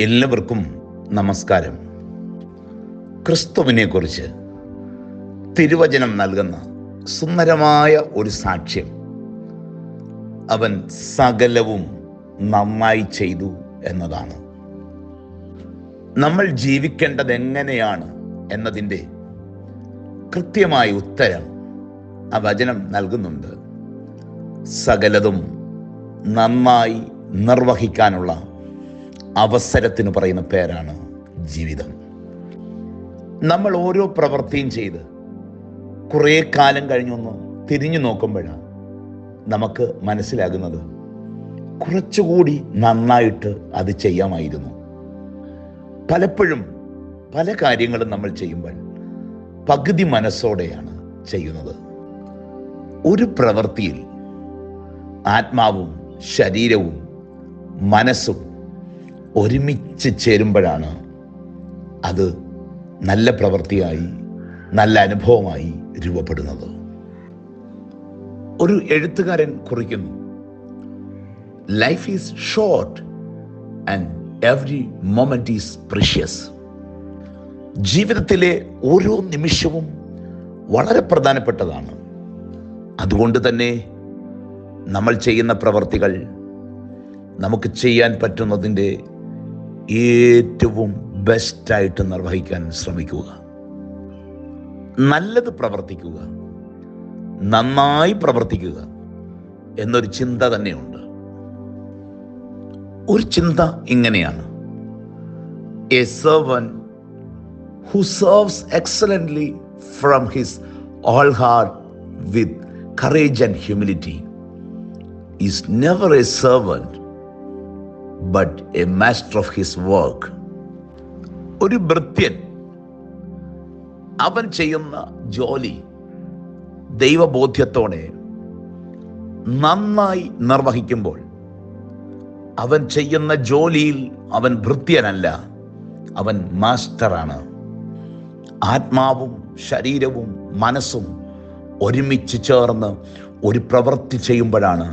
എല്ലാവർക്കും നമസ്കാരം. ക്രിസ്തുവിനെക്കുറിച്ച് തിരുവചനം നൽകുന്ന സുന്ദരമായ ഒരു സാക്ഷ്യം. അവൻ സകലവും നന്നായി ചെയ്തു എന്നതാണ്. നമ്മൾ ജീവിക്കേണ്ടത് എങ്ങനെയാണ് എന്നതിന്റെ കൃത്യമായ ഉത്തരം ആ വചനം നൽകുന്നുണ്ട്. സകലതും നന്നായി നിർവഹിക്കാനുള്ള അവസരത്തിന് പറയുന്ന പേരാണ് ജീവിതം. നമ്മൾ ഓരോ പ്രവൃത്തിയും ചെയ്ത് കുറേ കാലം കഴിഞ്ഞൊന്ന് തിരിഞ്ഞു നോക്കുമ്പോഴാണ് നമുക്ക് മനസ്സിലാകുന്നത് കുറച്ചുകൂടി നന്നായിട്ട് അത് ചെയ്യാമായിരുന്നു. പലപ്പോഴും പല കാര്യങ്ങളും നമ്മൾ ചെയ്യുമ്പോൾ പകുതി മനസ്സോടെയാണ് ചെയ്യുന്നത്. ഒരു പ്രവൃത്തിയിൽ ആത്മാവും ശരീരവും മനസ്സും ഒരുമിച്ച് ചേരുമ്പോഴാണ് അത് നല്ല പ്രവൃത്തിയായി നല്ല അനുഭവമായി രൂപപ്പെടുന്നത്. ഒരു എഴുത്തുകാരൻ കുറിക്കുന്നു life is short and every moment is precious ജീവിതത്തിലെ ഓരോ നിമിഷവും വളരെ പ്രധാനപ്പെട്ടതാണ്. അതുകൊണ്ട് തന്നെ നമ്മൾ ചെയ്യുന്ന പ്രവർത്തികൾ നമുക്ക് ചെയ്യാൻ പറ്റുന്നതിന്റെ ഏറ്റവും ബെസ്റ്റായിട്ട് നിർവഹിക്കാൻ ശ്രമിക്കുക. നല്ലത് പ്രവർത്തിക്കുക. നന്നായി പ്രവർത്തിക്കുക എന്നൊരു ചിന്ത തന്നെയുണ്ട്. ഒരു ചിന്ത ഇങ്ങനെയാണ്. A servant who serves excellently from his all heart with courage and humility is never a servant but a master of his work ഒരു ഭൃത്യൻ അവൻ ചെയ്യുന്ന ജോലി ദൈവബോധ്യത്തോടെ നന്നായി നിർവഹിക്കുമ്പോൾ അവൻ ചെയ്യുന്ന ജോലിയിൽ അവൻ ഭൃത്യനല്ല അവൻ മാസ്റ്ററാണ്. ആത്മാവും ശരീരവും മനസ്സും ഒരുമിച്ച് ചേർന്ന് ഒരു പ്രവൃത്തി ചെയ്യുമ്പോഴാണ്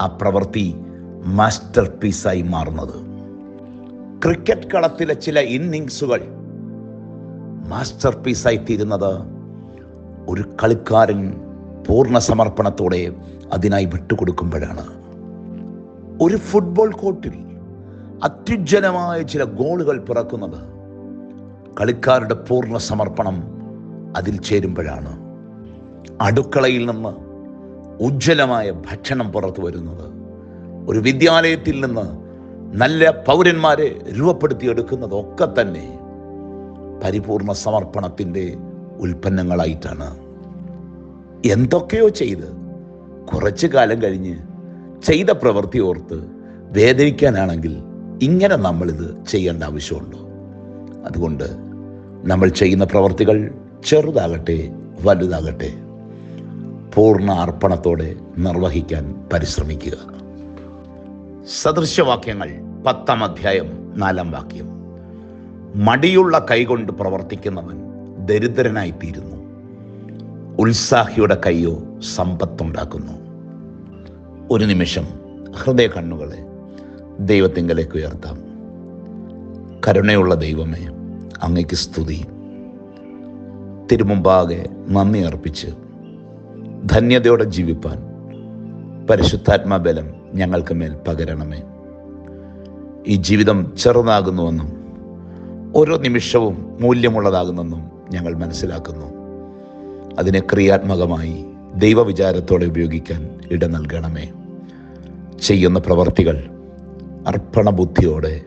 ആ പ്രവൃത്തി മാസ്റ്റർ പീസായി മാറുന്നത്. ക്രിക്കറ്റ് കളത്തിലെ ചില ഇന്നിങ്സുകൾ മാസ്റ്റർ പീസായി തീരുന്നത് ഒരു കളിക്കാരൻ പൂർണ സമർപ്പണത്തോടെ അതിനായി വിട്ടുകൊടുക്കുമ്പോഴാണ്. ഒരു ഫുട്ബോൾ കോർട്ടിൽ അത്യുജ്ജനമായ ചില ഗോളുകൾ പിറക്കുന്നത് കളിക്കാരുടെ പൂർണ സമർപ്പണം അതിൽ ചേരുമ്പോഴാണ്. അടുക്കളയിൽ നിന്ന് ഉജ്ജ്വലമായ ഭക്ഷണം പുറത്തു വരുന്നത് ഒരു വിദ്യാലയത്തിൽ നിന്ന് നല്ല പൗരന്മാരെ രൂപപ്പെടുത്തിയെടുക്കുന്നതൊക്കെ തന്നെ പരിപൂർണ സമർപ്പണത്തിന്റെ ഉൽപ്പന്നങ്ങളായിട്ടാണ്. എന്തൊക്കെയോ ചെയ്ത് കുറച്ചു കാലം കഴിഞ്ഞ് ചെയ്ത പ്രവൃത്തി ഓർത്ത് വേദനിക്കാനാണെങ്കിൽ ഇങ്ങനെ നമ്മളിത് ചെയ്യേണ്ട ആവശ്യമുണ്ടോ? അതുകൊണ്ട് നമ്മൾ ചെയ്യുന്ന പ്രവർത്തികൾ ചെറുതാകട്ടെ വലുതാകട്ടെ പൂർണ അർപ്പണത്തോടെ നിർവഹിക്കാൻ പരിശ്രമിക്കുക. സദൃശവാക്യങ്ങൾ പത്താം അധ്യായം നാലാം വാക്യം. മടിയുള്ള കൈകൊണ്ട് പ്രവർത്തിക്കുന്നവൻ ദരിദ്രനായി തീരുന്നു ഉത്സാഹിയുടെ കൈയോ സമ്പത്തുണ്ടാക്കുന്നു. ഒരു നിമിഷം ഹൃദയ കണ്ണുകളെ ദൈവത്തിങ്കലേക്ക് ഉയർത്താം. കരുണയുള്ള ദൈവമേ അങ്ങയ്ക്ക് സ്തുതി. തിരുമുമ്പാകെ നന്ദി അർപ്പിച്ച് ധന്യതയോടെ ജീവിപ്പാൻ പരിശുദ്ധാത്മാ ബലം ഞങ്ങൾക്ക് മേൽ പകരണമേ. ഈ ജീവിതം ചെറുതാകുന്നുവെന്നും ഓരോ നിമിഷവും മൂല്യമുള്ളതാകുന്നെന്നും ഞങ്ങൾ മനസ്സിലാക്കുന്നു. അതിനെ ക്രിയാത്മകമായി ദൈവവിചാരത്തോടെ ഉപയോഗിക്കാൻ ഇട നൽകണമേ. ചെയ്യുന്ന പ്രവർത്തികൾ അർപ്പണബുദ്ധിയോടെ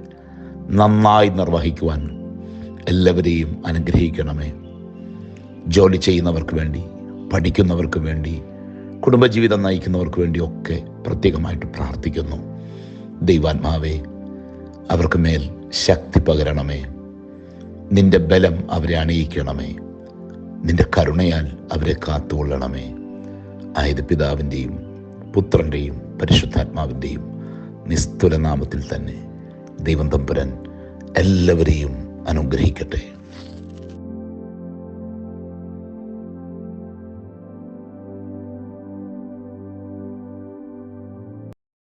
നന്നായി നിർവഹിക്കുവാൻ എല്ലാവരെയും അനുഗ്രഹിക്കണമേ. ജോലി ചെയ്യുന്നവർക്ക് വേണ്ടി പഠിക്കുന്നവർക്ക് വേണ്ടി കുടുംബജീവിതം നയിക്കുന്നവർക്ക് വേണ്ടിയൊക്കെ പ്രത്യേകമായിട്ട് പ്രാർത്ഥിക്കുന്നു. ദൈവാത്മാവേ അവർക്ക് മേൽ ശക്തി പകരണമേ. നിന്റെ ബലം അവരെ അണിയിക്കണമേ. നിന്റെ കരുണയാൽ അവരെ കാത്തുകൊള്ളണമേ. ആയത് പിതാവിന്റെയും പുത്രന്റെയും പരിശുദ്ധാത്മാവിന്റെയും നിസ്തുലനാമത്തിൽ തന്നെ ദൈവം തമ്പുരൻ എല്ലാവരെയും അനുഗ്രഹിക്കട്ടെ.